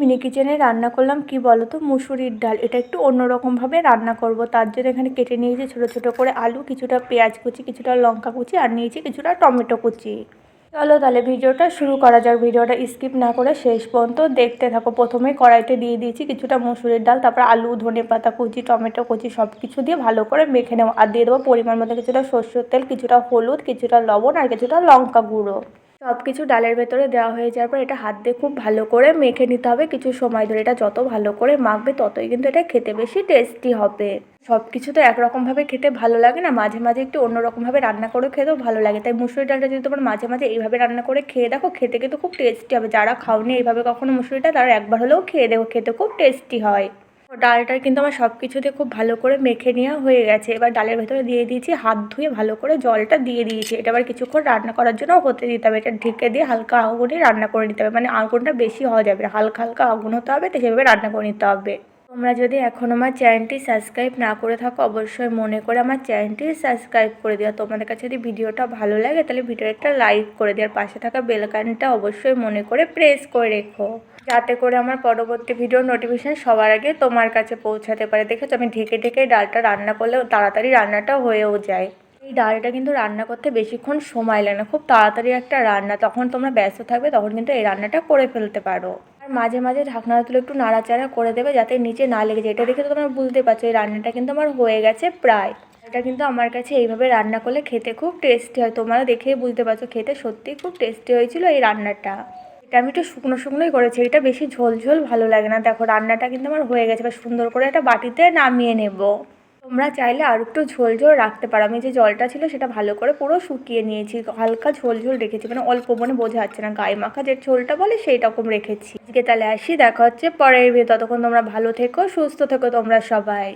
Mini কিচেনে রান্না করলাম, কি বলো তো মুসুরির ডাল। এটা একটু অন্যরকমভাবে রান্না করব। তার জন্য এখানে কেটে নিয়েছি ছোটো ছোটো করে আলু, কিছুটা পেঁয়াজ কুচি, কিছুটা লঙ্কা কুচি আর নিয়েছি কিছুটা টমেটো কুচি। চলো তাহলে ভিডিওটা শুরু করা যাক। ভিডিওটা স্কিপ না করে শেষ পর্যন্ত দেখতে থাকো। প্রথমে কড়াইতে দিয়ে দিয়েছি কিছুটা মুসুরির ডাল, তারপর আলু, ধনে পাতা কুচি, টমেটো কুচি সব কিছু দিয়ে ভালো করে মেখে নেব। আর দিয়ে দেবো পরিমাণ মতো কিছুটা সর্ষের তেল, কিছুটা হলুদ, কিছুটা লবণ আর কিছুটা লঙ্কা গুঁড়ো। সব কিছু ডালের ভেতরে দেওয়া হয়ে যাওয়ার পর এটা হাত দিয়ে খুব ভালো করে মেখে নিতে হবে। কিছু সময় ধরে এটা যত ভালো করে মাখবে ততই কিন্তু এটা খেতে বেশি টেস্টি হবে। সব কিছু তো একরকমভাবে খেতে ভালো লাগে না, মাঝে মাঝে একটু অন্যরকমভাবে রান্না করে খেতেও ভালো লাগে। তাই মুসুরি ডালটা যদি তোমার মাঝে মাঝে এইভাবে রান্না করে খেয়ে দেখো, খেতে কিন্তু খুব টেস্টি হবে। যারা খাওনি এইভাবে কখনো মুসুরিটা তারা একবার হলেও খেয়ে দেখো, খেতে খুব টেস্টি হয়। ডালটা কিন্তু আমার সব কিছুতে খুব ভালো করে মেখে নেওয়া হয়ে গেছে। এবার ডালের ভেতরে দিয়ে দিয়েছি হাত ধুয়ে ভালো করে জলটা দিয়ে দিয়েছি। এটা আবার কিছুক্ষণ রান্না করার জন্য হতে দিতে হবে। এটা ঢেকে দিয়ে হালকা আগুনে রান্না করে নিতে হবে। মানে আগুনটা বেশি হওয়া যাবে হালকা হালকা আগুন হতে হবে, তো সেভাবে রান্না করে নিতে হবে। তোমরা যদি এখন আমার চ্যানেলটি সাবস্ক্রাইব না করে থাকো, অবশ্যই মনে করে আমার চ্যানেলটি সাবস্ক্রাইব করে দিও। তোমাদের কাছে যদি ভিডিওটা ভালো লাগে, তাহলে ভিডিওটা একটা লাইক করে দেওয়ার পাশে থাকা বেলকানটা অবশ্যই মনে করে প্রেস করে রেখো। যাতে করে আমার পরবর্তী ভিডিও নোটিফিকেশান সবার আগে তোমার কাছে পৌঁছাতে পারে। দেখেছ, আমি ঢেকে ঢেকে ডালটা রান্না করলে তাড়াতাড়ি রান্নাটা হয়েও যায়। এই ডালটা কিন্তু রান্না করতে বেশিক্ষণ সময় লাগে না। খুব তাড়াতাড়ি একটা রান্না, তখন তোমরা ব্যস্ত থাকবে, তখন কিন্তু এই রান্নাটা করে ফেলতে পারো। আর মাঝে মাঝে ঢাকনাটা তুলে একটু নাড়াচাড়া করে দেবে যাতে নিচে না লেগে যায়। এটা দেখে তো তোমরা বুঝতে পারছ, এই রান্নাটা কিন্তু আমার হয়ে গেছে প্রায়। এটা কিন্তু আমার কাছে এইভাবে রান্না করলে খেতে খুব টেস্টি হয়। তোমরা দেখেই বুঝতে পারছ, খেতে সত্যিই খুব টেস্টি হয়েছিল এই রান্নাটা। এটা আমি একটু শুকনো শুকনোই করেছি, এটা বেশি ঝোল ঝোল ভালো লাগে না। দেখো, রান্নাটা কিন্তু আমার হয়ে গেছে বা সুন্দর করে একটা বাটিতে নামিয়ে নেব। তোমরা চাইলে আর একটু ঝোল ঝোল রাখতে পারো। আমি যে জলটা ছিল সেটা ভালো করে পুরো শুকিয়ে নিয়েছি। হালকা ঝোল ঝোল রেখেছি। মানে অল্প মনে বোঝা যাচ্ছে না। গায়ে মাখা যে ঝোলটা বলে সেই রকম রেখেছি। আজকে তাহলে আসি। দেখা হচ্ছে পরের ততক্ষণ তোমরা ভালো থেকো, সুস্থ থেকো তোমরা সবাই।